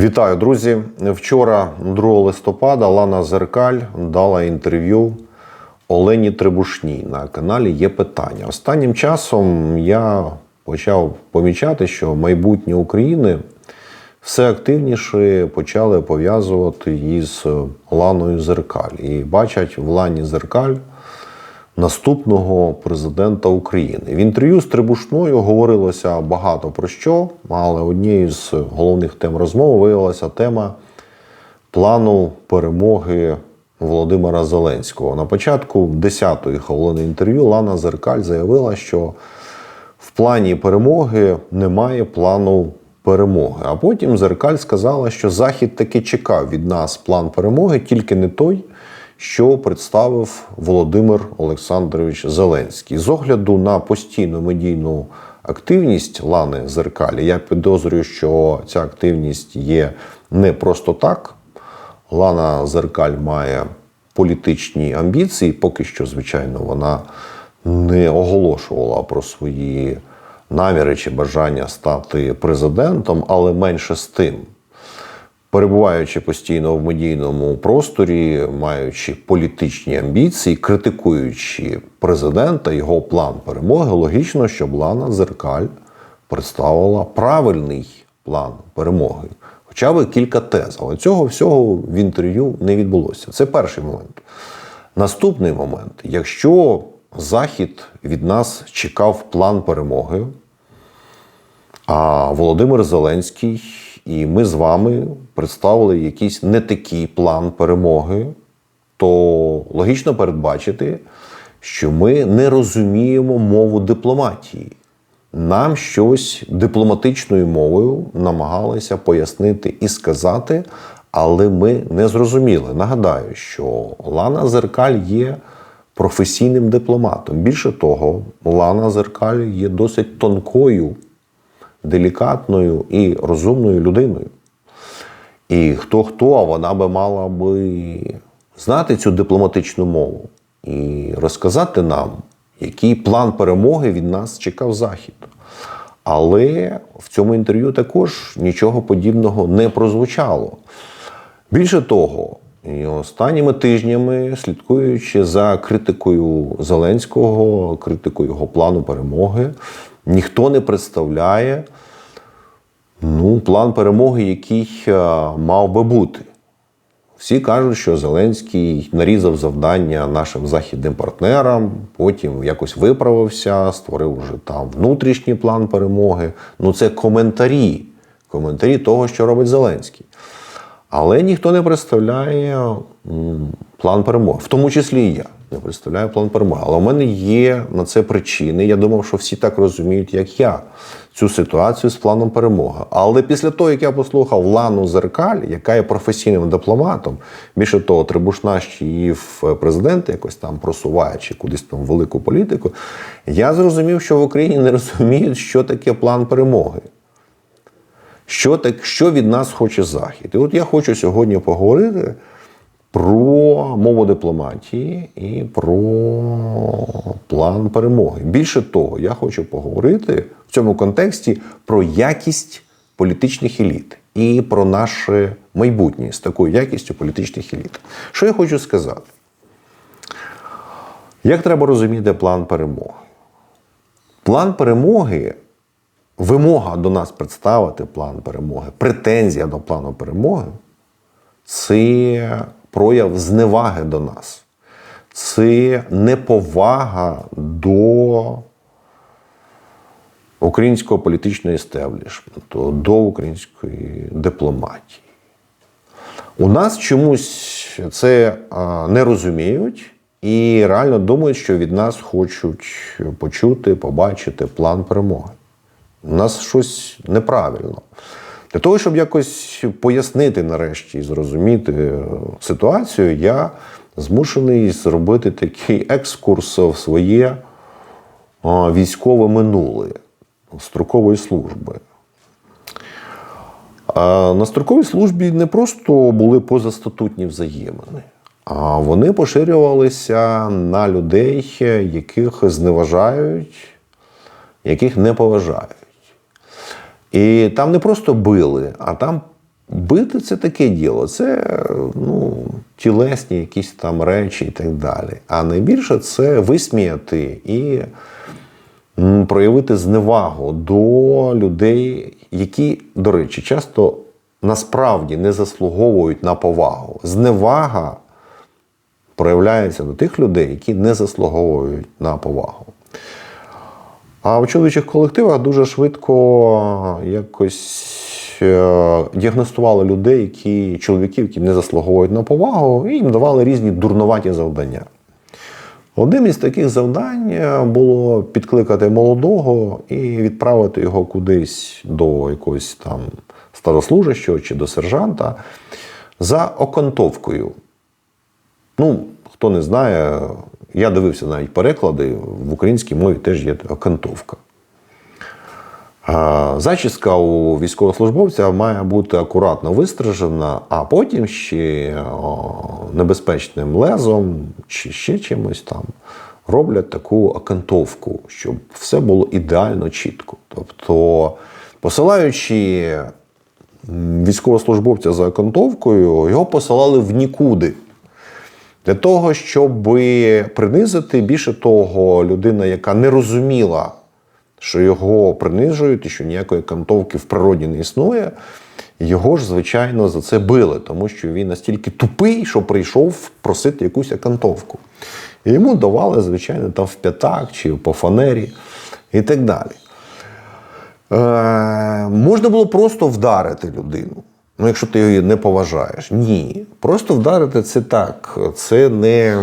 Вітаю, друзі! Вчора, 2 листопада, Лана Зеркаль дала інтерв'ю Олені Требушній на каналі Є питання. Останнім часом я почав помічати, що майбутнє України все активніше почали пов'язувати із Ланою Зеркаль. І бачать в Лані Зеркаль наступного президента України. В інтерв'ю з Трибушною говорилося багато про що, але однією з головних тем розмови виявилася тема плану перемоги Володимира Зеленського. На початку 10-ї хвилини інтерв'ю Лана Зеркаль заявила, що в плані перемоги немає плану перемоги. А потім Зеркаль сказала, що Захід таки чекав від нас план перемоги, тільки не той, що представив Володимир Олександрович Зеленський. З огляду на постійну медійну активність Лани Зеркалі, я підозрюю, що ця активність є не просто так. Лана Зеркаль має політичні амбіції. Поки що, звичайно, вона не оголошувала про свої наміри чи бажання стати президентом, але менше з тим. Перебуваючи постійно в медійному просторі, маючи політичні амбіції, критикуючи президента, його план перемоги, логічно, щоб Лана Зеркаль представила правильний план перемоги. Хоча б кілька тез, але цього всього в інтерв'ю не відбулося. Це перший момент. Наступний момент: якщо Захід від нас чекав план перемоги, а Володимир Зеленський і ми з вами представили якийсь не такий план перемоги, то логічно передбачити, що ми не розуміємо мову дипломатії. Нам щось дипломатичною мовою намагалися пояснити і сказати, але ми не зрозуміли. Нагадаю, що Лана Зеркаль є професійним дипломатом. Більше того, Лана Зеркаль є досить тонкою, делікатною і розумною людиною. І хто хто, а вона би мала би знати цю дипломатичну мову і розказати нам, який план перемоги від нас чекав Захід. Але в цьому інтерв'ю також нічого подібного не прозвучало. Більше того, і останніми тижнями, слідкуючи за критикою Зеленського, критикою його плану перемоги, ніхто не представляє ну, план перемоги, який е, мав би бути. Всі кажуть, що Зеленський нарізав завдання нашим західним партнерам, потім якось виправився, створив вже там внутрішній план перемоги. Ну, це коментарі, коментарі того, що робить Зеленський. Але ніхто не представляє план перемоги, в тому числі і я не представляю план перемоги. Але у мене є на це причини. Я думав, що всі так розуміють, як я, цю ситуацію з планом перемоги. Але після того, як я послухав Лану Зеркаль, яка є професійним дипломатом, більше того, Трибушна ще її в президенти якось там просуває чи кудись там велику політику, я зрозумів, що в Україні не розуміють, що таке план перемоги. Що так, що від нас хоче Захід? І от я хочу сьогодні поговорити про мову дипломатії і про план перемоги. Більше того, я хочу поговорити в цьому контексті про якість політичних еліт і про наше майбутнє з такою якістю політичних еліт. Що я хочу сказати? Як треба розуміти план перемоги? План перемоги вимога до нас представити план перемоги, претензія до плану перемоги це прояв зневаги до нас. Це неповага до українського політичного істеблішменту, до української дипломатії. У нас чомусь це не розуміють і реально думають, що від нас хочуть почути, побачити план перемоги. У нас щось неправильно. Для того, щоб якось пояснити нарешті і зрозуміти ситуацію, я змушений зробити такий екскурс в своє військове минуле строкової служби. На строковій службі не просто були позастатутні взаємини, а вони поширювалися на людей, яких зневажають, яких не поважають. І там не просто били, а там бити це таке діло. Це ну, тілесні якісь там речі і так далі. А найбільше це висміяти і проявити зневагу до людей, які, до речі, часто насправді не заслуговують на повагу. Зневага проявляється до тих людей, які не заслуговують на повагу. А в чоловічих колективах дуже швидко якось е, діагностували людей, які чоловіків, які не заслуговують на повагу, і їм давали різні дурнуваті завдання. Одним із таких завдань е, було підкликати молодого і відправити його кудись до якогось там старослужащого чи до сержанта за окантовкою. Ну, хто не знає, я дивився навіть переклади, в українській мові теж є окантовка. Зачіска у військовослужбовця має бути акуратно вистрижена, а потім ще небезпечним лезом чи ще чимось там роблять таку окантовку, щоб все було ідеально чітко. Тобто, посилаючи військовослужбовця за окантовкою, його посилали в нікуди. Для того, щоб принизити, більше того, людина, яка не розуміла, що його принижують і що ніякої кантовки в природі не існує, його ж, звичайно, за це били, тому що він настільки тупий, що прийшов просити якусь кантовку. І йому давали, звичайно, там в п'ятак чи по фанері і так далі. Е, можна було просто вдарити людину. Ну, якщо ти її не поважаєш. Ні. Просто вдарити це так. Це не,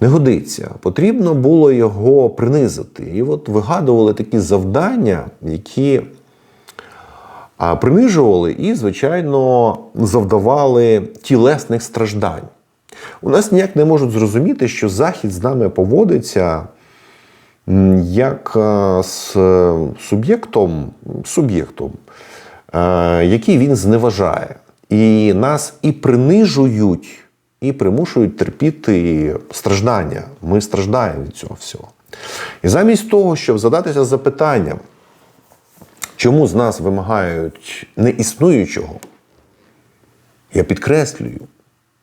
не годиться. Потрібно було його принизити. І от вигадували такі завдання, які принижували і, звичайно, завдавали тілесних страждань. У нас ніяк не можуть зрозуміти, що Захід з нами поводиться як е, з суб'єктом, суб'єктом, е, який він зневажає. І нас і принижують, і примушують терпіти страждання. Ми страждаємо від цього всього. І замість того, щоб задатися запитанням, чому з нас вимагають неіснуючого, я підкреслюю,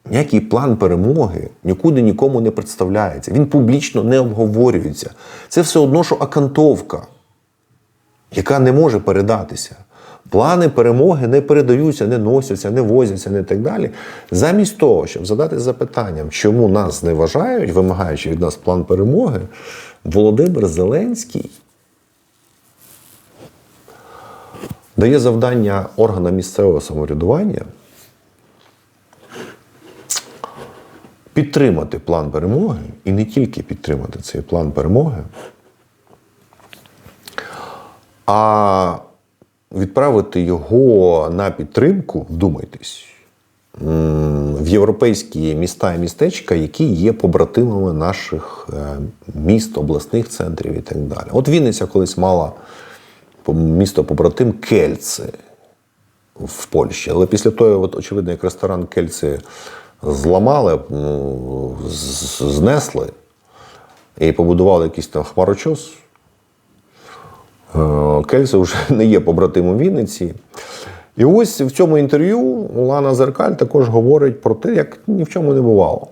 ніякий план перемоги нікуди нікому не представляється. Він публічно не обговорюється. Це все одно, що акантовка, яка не може передатися. Плани перемоги не передаються, не носяться, не возяться, не так далі. Замість того, щоб задати запитанням, чому нас зневажають, вимагаючи від нас план перемоги, Володимир Зеленський дає завдання органам місцевого самоврядування підтримати план перемоги і не тільки підтримати цей план перемоги, а відправити його на підтримку, вдумайтесь, в європейські міста і містечка, які є побратимами наших е, міст, обласних центрів і так далі. От Вінниця колись мала місто побратим Кельце в Польщі. Але після того, от, очевидно, як ресторан Кельце зламали, ну, знесли і побудували якийсь там хмарочос. Е, Кельце вже не є побратимом Вінниці. І ось в цьому інтерв'ю Лана Зеркаль також говорить про те, як ні в чому не бувало.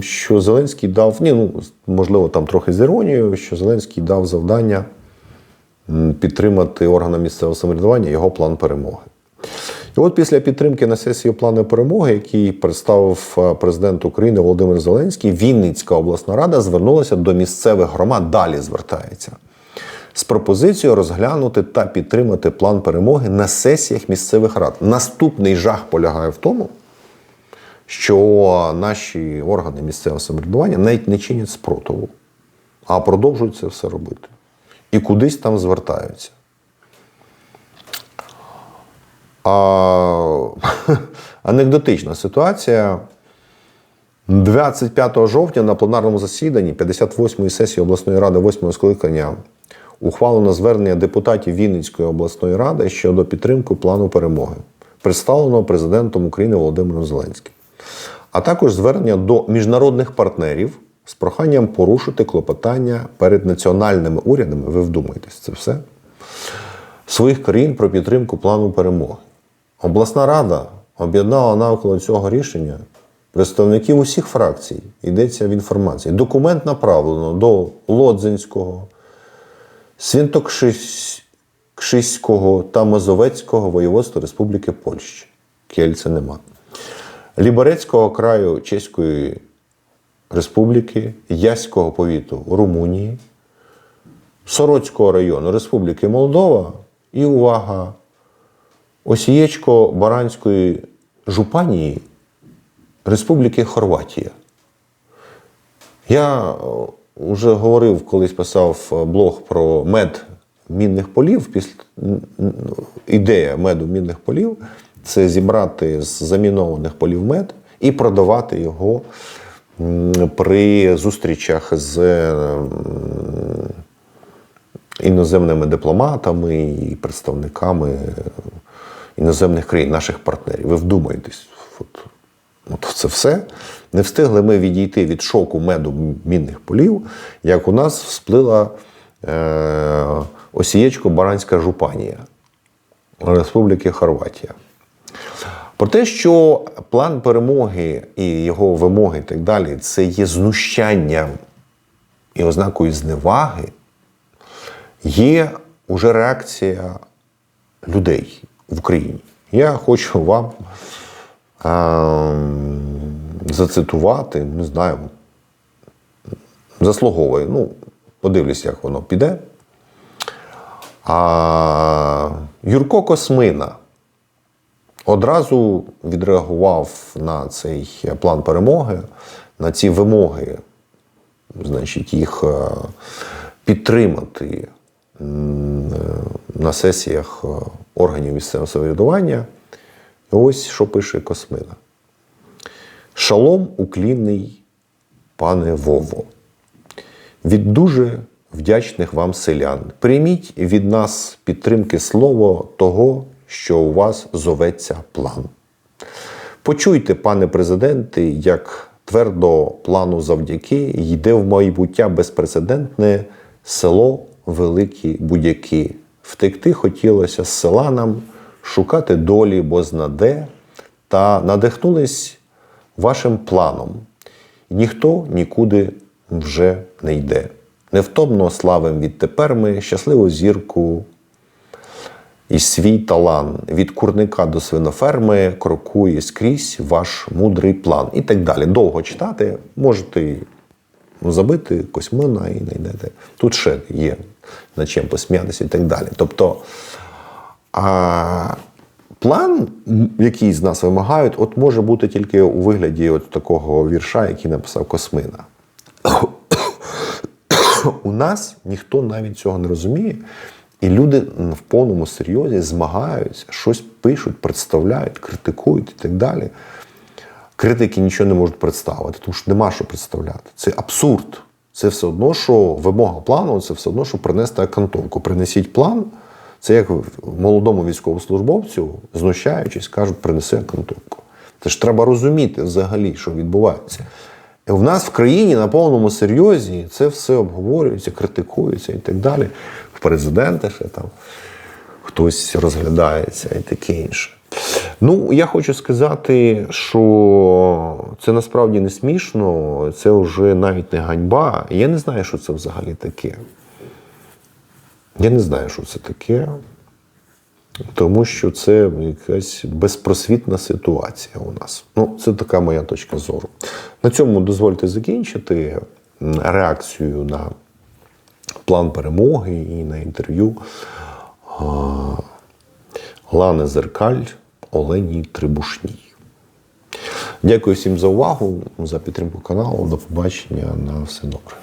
Що Зеленський дав, ні, ну, можливо, там трохи з іронією, що Зеленський дав завдання підтримати органам місцевого самоврядування його план перемоги. І от після підтримки на сесії плану перемоги, який представив е, президент України Володимир Зеленський, Вінницька обласна рада звернулася до місцевих громад, далі звертається з пропозицією розглянути та підтримати план перемоги на сесіях місцевих рад. Наступний жах полягає в тому, що наші органи місцевого самоврядування навіть не чинять спротиву, а продовжують це все робити. І кудись там звертаються. А, анекдотична ситуація. 25 жовтня на пленарному засіданні 58-ї сесії обласної ради 8-го скликання ухвалено звернення депутатів Вінницької обласної ради щодо підтримки плану перемоги, представленого президентом України Володимиром Зеленським, а також звернення до міжнародних партнерів з проханням порушити клопотання перед національними урядами. Ви вдумайтесь, це все своїх країн про підтримку плану перемоги. Обласна рада об'єднала навколо цього рішення представників усіх фракцій. Йдеться в інформації. Документ направлено до Лодзинського, Свінтокшиського та Мазовецького воєводства Республіки Польща. Кельце нема. Ліберецького краю Чеської Республіки, Яського повіту Румунії, Сороцького району Республіки Молдова і увага, Осієчко-Баранської жупанії Республіки Хорватія. Я вже говорив, колись писав е, блог про мед мінних полів. Ідея меду мінних полів це зібрати з замінованих полів мед і продавати його при зустрічах з іноземними дипломатами і представниками іноземних країн, наших партнерів. Ви вдумайтесь, от, от це все. Не встигли ми відійти від шоку меду мінних полів, як у нас всплила е, Осієчко-Баранська жупанія Республіки Хорватія. Про те, що план перемоги і його вимоги і так далі, це є знущанням і ознакою зневаги, є уже реакція людей в Україні. Я хочу вам ем, зацитувати, не знаю, заслуговує. Ну, подивлюсь, як воно піде. А Юрко Космина одразу відреагував на цей план перемоги, на ці вимоги, значить, їх е, підтримати е, на сесіях е, органів місцевого самоврядування. Ось що пише Космина. Шалом уклінний, пане Вово. Від дуже вдячних вам селян. Прийміть від нас підтримки слово того, що у вас зоветься план. Почуйте, пане президенте, як твердо плану завдяки йде в майбуття безпрецедентне село Великі Будяки. Втекти хотілося з села нам, шукати долі бознаде, та надихнулись вашим планом. Ніхто нікуди вже не йде. Невтомно славим відтепер ми щасливу зірку і свій талант від курника до свиноферми крокує скрізь ваш мудрий план. І так далі. Довго читати, можете забити Косьмина і знайдете. Тут ще є над чим посміятися і так далі. Тобто а, план, який з нас вимагають, от може бути тільки у вигляді от такого вірша, який написав Космина. У нас ніхто навіть цього не розуміє. І люди в повному серйозі змагаються, щось пишуть, представляють, критикують і так далі. Критики нічого не можуть представити, тому що нема що представляти. Це абсурд. Це все одно, що вимога плану, це все одно, що принести акантовку. Принесіть план. Це як молодому військовослужбовцю, знущаючись, кажуть, принеси акантовку. Це ж треба розуміти взагалі, що відбувається. І в нас в країні на повному серйозі це все обговорюється, критикується і так далі. В президента ще там хтось розглядається і таке інше. Ну, я хочу сказати, що це насправді не смішно, це вже навіть не ганьба. Я не знаю, що це взагалі таке. Я не знаю, що це таке, тому що це якась безпросвітна ситуація у нас. Ну, це така моя точка зору. На цьому дозвольте закінчити реакцію на план перемоги і на інтерв'ю Лани Зеркаль Оленій Трибушній. Дякую всім за увагу, за підтримку каналу. До побачення на все добре.